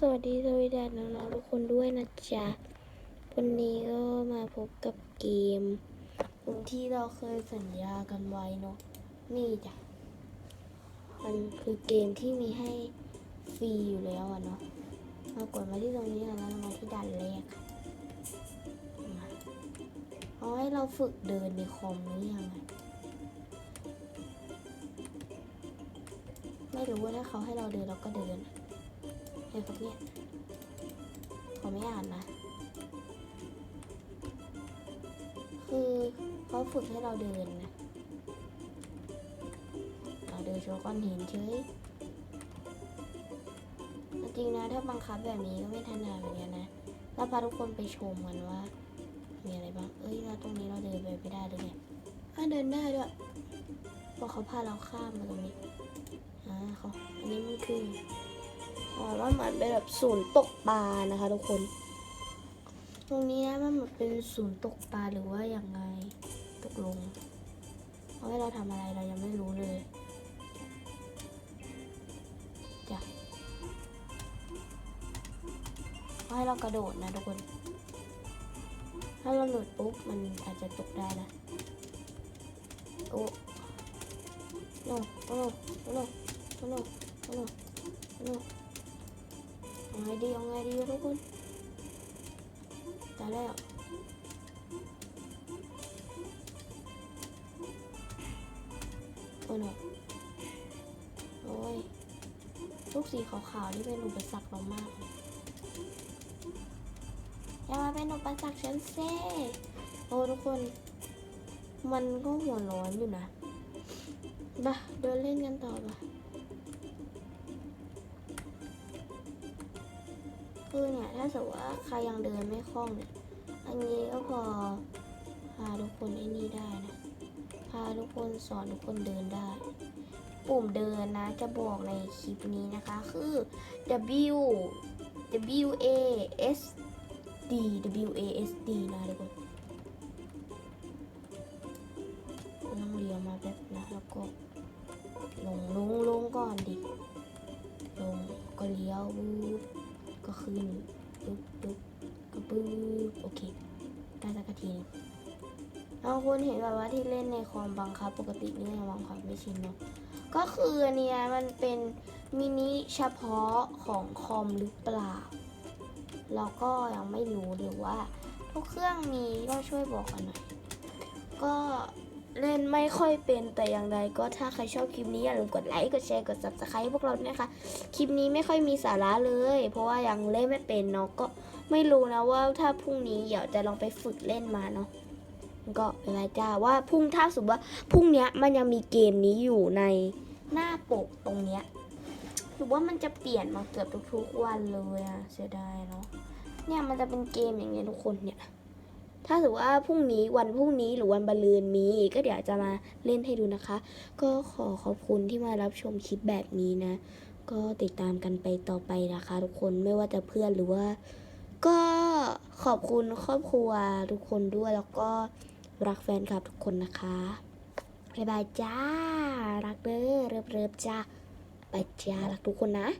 สวัสดีสวีดัสน้องๆทุกคนด้วยนะจ๊ะ วันนี้ก็มาพบกับเกมที่เราเคยสัญญากันไว้เนาะนี่จ้ะ มันคือเกมที่มีให้ฟรีอยู่แล้วอะเนาะมากดมาที่ตรงนี้แล้วมาที่ด่านแรกเอาให้เราฝึกเดินในคอมหรือยังไงไม่รู้ว่าถ้าเขาให้เราเดินเราก็เดิน ไอ้พวเนี้ยขาไม่อ่านนะ คือเขาฝึกให้เราเดินนะเราเดินโชว์ก้อนหินเฉยจริงนะถ้าบังคับแบบนี้ก็ไม่ถนัดเหมือนกันนะแล้วพาทุกคนไปชมกันว่า มีอะไรบ้าง เอ้ยแล้วตรงนี้เราเดินไปไม่ได้ด้วยไงอะเดินได้ด้วยเพราะเขาพาเราข้ามมาตรงนี้อ่าเขาอันนี้มันคือ ว่ามันเป็นแบบศูนย์ตกปลานะคะทุกคน ตรงนี้นะมันเหมือนเป็นศูนย์ตกปลาหรือว่าอย่างไงตกลงเอาให้เราทำอะไรเรายังไม่รู้เลยจ้ะเอาให้เรากระโดดนะทุกคน ถ้าเราหลุดปุ๊บมันอาจจะตกได้นะโอ้โนโอ้โนโอ้โนโอ้โนโอ้โน เอาไงดีเอาไงดีทุกคนตายแล้วโอ้โนโอ้ยลูกสีขาวๆนี่เป็นอุปสรรคเรามากอย่ามาเป็นอุปสรรคฉันเซ่โอ้ทุกคน มันก็หัวร้อนอยู่นะมาเดินเล่นกันต่อปะ คือเนี่ยถ้าสมมติว่าใครยังเดินไม่คล่องเนี่ย อันนี้ก็พอพาทุกคนไอ้นี่ได้นะ พาทุกคนสอนทุกคนเดินได้ ปุ่มเดินนะจะบอกในคลิปนี้นะคะคือ W W A S D W A S D นะทุกคน ขึ้นปึ๊บปึ๊บก็ปึ๊บโอเคได้สักทีหนึงเอาคุณเห็นแบบว่าที่เล่นในคอมบังคับ ปกตินี่บังคับไม่ชินเนาะก็คืออันเนี้ยมันเป็นมินิเฉพาะของคอมหรือเปล่าเราก็ยังไม่รู้หรือว่าทุกเครื่องมีก็ช่วยบอกกันหน่อยก็ เล่นไม่ค่อยเป็นแต่อย่างใดก็ถ้าใครชอบคลิปนี้อย่าลืมกดไลค์กดแชร์กด subscribe พวกเราด้วยนะคะ คลิปนี้ไม่ค่อยมีสาระเลย เพราะว่ายังเล่นไม่เป็นเนาะก็ไม่รู้นะว่าถ้าพรุ่งนี้เดี๋ยวจะลองไปฝึกเล่นมาเนาะก็เป็นไรจ้าว่าพรุ่งถ้าสมมติว่าพรุ่งนี้มันยังมีเกมนี้อยู่ในหน้าปกตรงเนี้ยหรือว่ามันจะเปลี่ยนมาเกือบทุกๆวันเลยอะเสียดายเนาะเนี่ยมันจะเป็นเกมอย่างเงี้ยทุกคนเนี่ย ถ้าสมมติว่าพรุ่งนี้วันพรุ่งนี้หรือวันบรรลืนมี ก็เดี๋ยวจะมาเล่นให้ดูนะคะ ก็ขอขอบคุณที่มารับชมคลิปแบบนี้นะ ก็ติดตามกันไปต่อไปนะคะ ทุกคนไม่ว่าจะเพื่อนหรือว่า ก็ขอบคุณครอบครัวทุกคนด้วยแล้วก็รักแฟนคลับทุกคนนะคะบายบายจ้า รักเด้อเริบๆจ้าไปจ้ารักทุกคนนะ